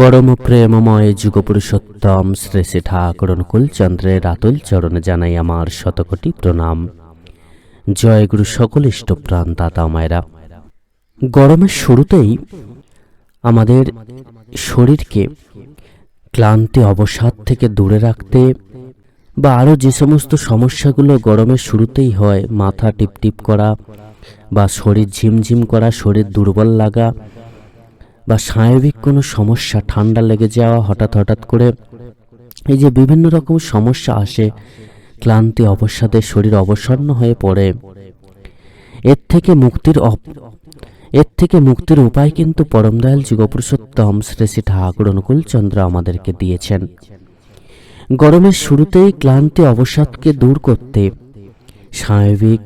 পরম প্রেমময় যুগপুরুষোত্তম শ্রী শ্রী ঠাকুর অনুকূল চন্দ্রের আতুল চরণে জানাই আমার শতকোটি প্রণাম। জয় গুরু সকল ইষ্টপ্রাণ দাতা মায়েরা। গরমের শুরুতেই আমাদের শরীরকে ক্লান্তি অবসাদ থেকে দূরে রাখতে বা আরও যে সমস্ত সমস্যাগুলো গরমের শুরুতেই হয়, মাথা টিপটিপ করা বা শরীর ঝিমঝিম করা, শরীর দুর্বল লাগা বা স্নায়বিক কোনো সমস্যা, ঠান্ডা লেগে যাওয়া হঠাৎ হঠাৎ করে এই যে বিভিন্ন রকম সমস্যা আসে, ক্লান্তি, অবসাদে শরীর অবসন্ন হয়ে পড়ে। এর থেকে মুক্তির এর থেকে মুক্তির উপায় কিন্তু পরম দয়াল যুগপুরুষোত্তম শ্রী শ্রী ঠাকুর অনুকূল চন্দ্র আমাদেরকে দিয়েছেন। গরমের শুরুতেই ক্লান্তি, অবসাদকে দূর করতে স্বাভাবিক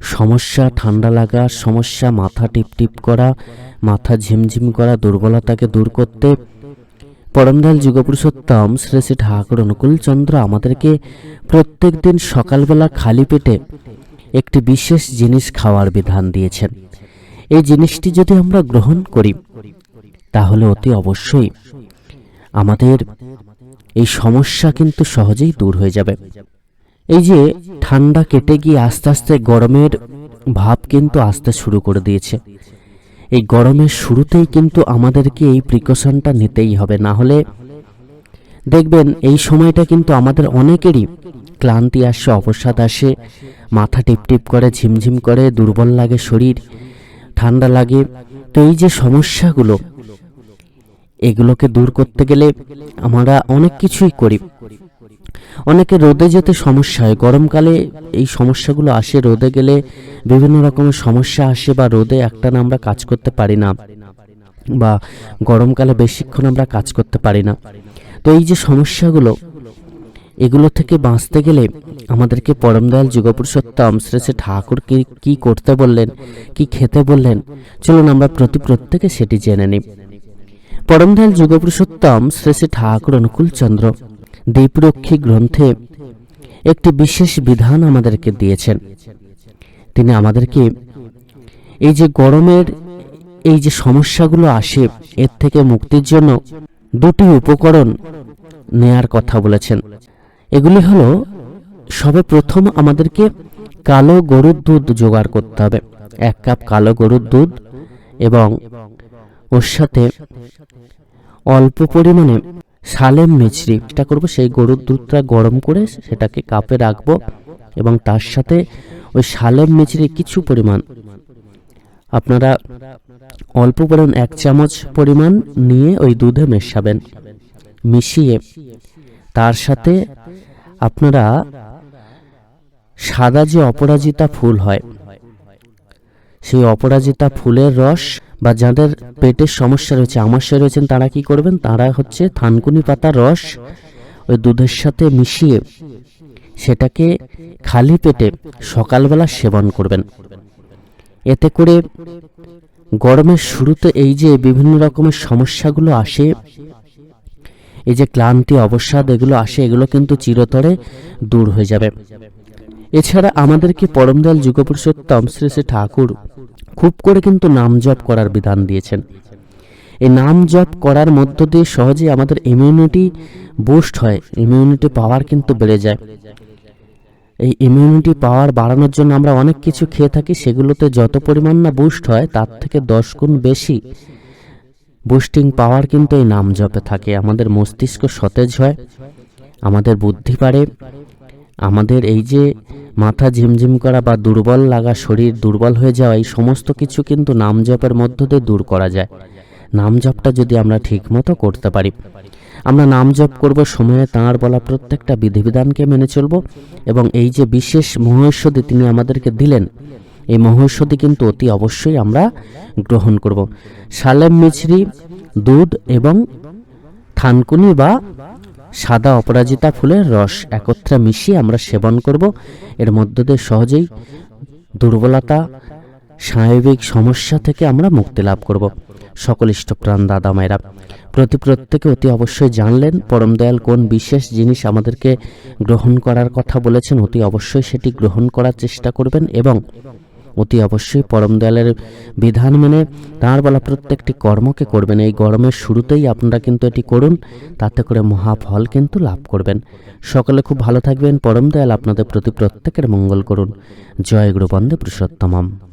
সমস্যা ঠান্ডা লাগা, সমস্যা, মাথা টিপটিপ করা, মাথা ঝিমঝিম করা, দুর্বলতাকে দূর করতে। পরমদয়াল যুগপুরুষোত্তম শ্রী শ্রী ঠাকুর অনুকূল চন্দ্র আমাদেরকে প্রত্যেক দিন সকালবেলা খালি পেটে একটি বিশেষ জিনিস খাওয়ার বিধান দিয়েছেন। এই জিনিসটি যদি আমরা গ্রহণ করি, তাহলে অতি অবশ্যই আমাদের এই সমস্যা কিন্তু সহজেই দূর হয়ে যাবে। এই যে ঠান্ডা কেটে গিয়ে আস্তে আস্তে গরমের ভাব কিন্তু আসতে শুরু করে দিয়েছে। এই গরমের শুরুতেই কিন্তু আমাদেরকে এই প্রিকশনটা নিতেই হবে, না হলে দেখবেন এই সময়টা কিন্তু আমাদের অনেকেরই ক্লান্তি আসে, অবসাদ আসে, মাথা টিপটিপ করে, ঝিমঝিম করে, দুর্বল লাগে শরীর, ঠান্ডা লাগে। তো এই যে সমস্যাগুলো, এগুলোকে দূর করতে গেলে আমরা অনেক কিছুই করি। অনেকে রোদে যেতে সমস্যা হয়। গরমকালে এই সমস্যাগুলো আসে। রোদে গেলে বিভিন্ন রকমের সমস্যা আসে বা রোদে একটানা আমরা কাজ করতে পারি না বা গরমকালে বেশিক্ষণ আমরা কাজ করতে পারি না। তো এই যে সমস্যাগুলো, এগুলো থেকে বাঁচতে গেলে আমাদেরকে পরম দয়াল যুগপুরুষোত্তম শ্রী ঠাকুর কি কি করতে বললেন, কি খেতে বললেন, চলুন আমরা প্রতি প্রত্যেকে সেটি জেনে নিই। পরম দয়াল যুগপুরুষোত্তম শ্রী শ্রী ঠাকুর অনুকূল চন্দ্র দীপরক্ষী গ্রন্থে একটি বিশেষ বিধান আমাদেরকে দিয়েছেন। তিনি আমাদেরকে এই যে গরমের এই যে সমস্যাগুলো আসে, এর থেকে মুক্তির জন্য দুটি উপকরণ নেয়ার কথা বলেছেন। এগুলি হলো, সবে প্রথম আমাদেরকে কালো গরুর দুধ জোগাড় করতে হবে। এক কাপ কালো গরুর দুধ এবং ওর সাথে অল্প পরিমাণে সালেম মিছরি। চেষ্টা করব, সেই গরুর দুধটা গরম করে সেটাকে কাপে রাখব এবং তার সাথে ওই সালেম মিছরি কিছু পরিমাণ, আপনারা অল্প পরিমাণ এক চামচ পরিমাণ নিয়ে ওই দুধে মেশাবেন। মিশিয়ে তার সাথে আপনারা সাদা যে অপরাজিতা ফুল হয়, সেই অপরাজিতা ফুলের রস বা যাদের পেটের সমস্যা রয়েছে, আমাশয় রয়েছেন, তারা কি করবেন? তারা হচ্ছে থানকুনি পাতার রস ওই দুধের সাথে মিশিয়ে সেটাকে খালি পেটে সকালবেলা সেবন করবেন। এতে করে গরমের শুরুতে এই যে বিভিন্ন রকমের সমস্যাগুলো আসে, এই যে ক্লান্তি, অবসাদ, এগুলো আসে, এগুলো কিন্তু চিরতরে দূর হয়ে যাবে। এছাড়া আমাদেরকে পরমদয়াল যুগপুরুষোত্তম শ্রী শ্রী ঠাকুর খুব করে কিন্তু নাম জপ করার বিধান দিয়েছেন। এই নাম জপ করার মধ্য দিয়ে সহজেই আমাদের ইমিউনিটি বুস্ট হয় ইমিউনিটি পাওয়ার কিন্তু বেড়ে যায়। এই ইমিউনিটি পাওয়ার বাড়ানোর জন্য আমরা অনেক কিছু খেয়ে থাকি, সেগুলোতে যত পরিমাণ না বুস্ট হয়, তার থেকে দশ গুণ বেশি বুস্টিং পাওয়ার কিন্তু এই নাম জপে থাকে। আমাদের মস্তিষ্ক সতেজ হয়, আমাদের বুদ্ধি বাড়ে, আমাদের এই যে মাথা ঝিমঝিম করা বা দুর্বল লাগা শরীর দুর্বল হয়ে যাওয়া এই সমস্ত কিছু কিন্তু নাম জপের মধ্য দিয়ে দূর করা যায়। নাম জপটা যদি আমরা ঠিকমতো করতে পারি, আমরা নাম জপ করব সময়ে তাঁর বলা প্রত্যেকটা বিধিবিধানকে মেনে চলব এবং এই যে বিশেষ মহৌষধি তিনি আমাদেরকে দিলেন, এই মহৌষধি কিন্তু অতি অবশ্যই আমরা গ্রহণ করব। সালেম মিছরি, দুধ এবং থানকুনি বা সাদা অপরাজিতা ফুলের রস একত্রে মিশিয়ে আমরা সেবন করব। এর মধ্য দিয়ে সহজেই দুর্বলতা, স্বাভাবিক সমস্যা থেকে আমরা মুক্তি লাভ করব। সকল ইষ্টপ্রাণ দাদা মায়েরা, প্রতি প্রত্যেকে অতি অবশ্যই জানলেন পরম দয়াল কোন বিশেষ জিনিস আমাদেরকে গ্রহণ করার কথা বলেছেন। অতি অবশ্যই সেটি গ্রহণ করার চেষ্টা করবেন এবং অতি অবশ্যই পরম দয়ালের বিধান মেনে তাঁর বলা প্রত্যেকটি কর্মকে করবেন। এই গরমের শুরুতেই আপনারা কিন্তু এটি করুন, তাতে করে মহাফল কিন্তু লাভ করবেন। সকলে খুব ভালো থাকবেন, পরম দয়াল আপনাদের প্রতি প্রত্যেকের মঙ্গল করুন। জয় গুরুবন্দে পুরুষোত্তমম।